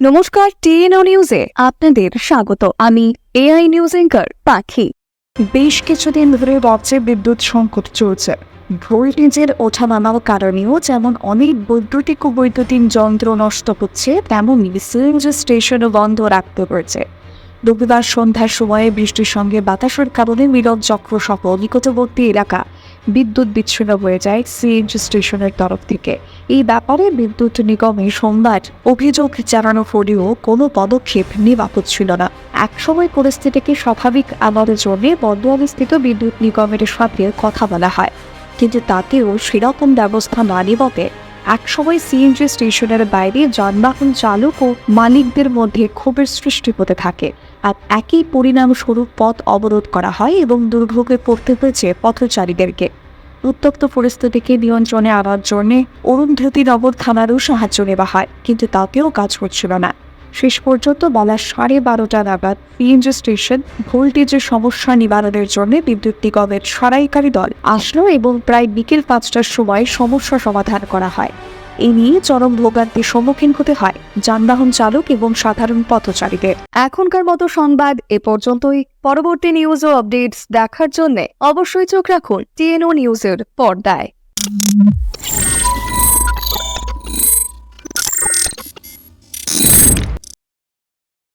নমস্কার, টিএনও নিউজে আপনাদের স্বাগত। আমি এআই নিউজ এঙ্কার পাখি। বেশ কিছুদিন ধরে রাজ্যে বিদ্যুৎ সংকট চলছে। ভোল্টেজের ওঠানামার কারণেও যেমন অনেক বৈদ্যুতিক ও বৈদ্যুতিক যন্ত্র নষ্ট হচ্ছে তেমনই সিএনজি স্টেশনও বন্ধ রাখতে হয়েছে। রবিবার সন্ধ্যার সময়ে বৃষ্টির সঙ্গে বাতাসের কারণে মিলন চক্র সহ নিকটবর্তী এলাকা বিদ্যুৎ বিচ্ছিন্ন হয়ে যায় সিএনজি স্টেশনের তরফ থেকে। এই ব্যাপারে বিদ্যুৎ নিগমে সোমবার অভিযোগ জানানো হলেও কোনো পদক্ষেপ নেওয়া হচ্ছিল না। একসময় পরিস্থিতিকে স্বাভাবিক আনার জন্য বর্ধমানস্থিত বিদ্যুৎ নিগমের সাথে কথা বলা হয়। কিন্তু তাতেও সেরকম ব্যবস্থা না নেওয়াতে একসময় সিএনজি স্টেশনের বাইরে যানবাহন চালক ও মালিকদের মধ্যে ক্ষোভের সৃষ্টি হতে থাকে। একই পরিণামস্বরূপ পথ অবরোধ করা হয় এবং দুর্ভোগে পড়তে হয়েছে পথচারীদেরকে। উত্তপ্ত পরিস্থিতিকে নিয়ন্ত্রণে আনার জন্য অরুন্ধতী নগর থানারও সাহায্য নেওয়া হয়, কিন্তু তাতেও কাজ হচ্ছিল না। শেষ পর্যন্ত বেলা সাড়ে বারোটা নাগাদ পিএনজি স্টেশন ভোল্টেজের সমস্যা নিবারণের জন্য বিদ্যুৎ নিগমের সরাইকারী দল আসলো এবং প্রায় বিকেল পাঁচটার সময় সমস্যা সমাধান করা হয়। এই নিয়ে চরম ভোগান্তির সম্মুখীন হতে হয় যানবাহন চালক এবং সাধারণ পথচারীদের। এখনকার মতো সংবাদ এ পর্যন্তই। পরবর্তী নিউজ ও আপডেটস দেখার জন্য অবশ্যই চোখ রাখুন টিএনও নিউজের পর্দায়।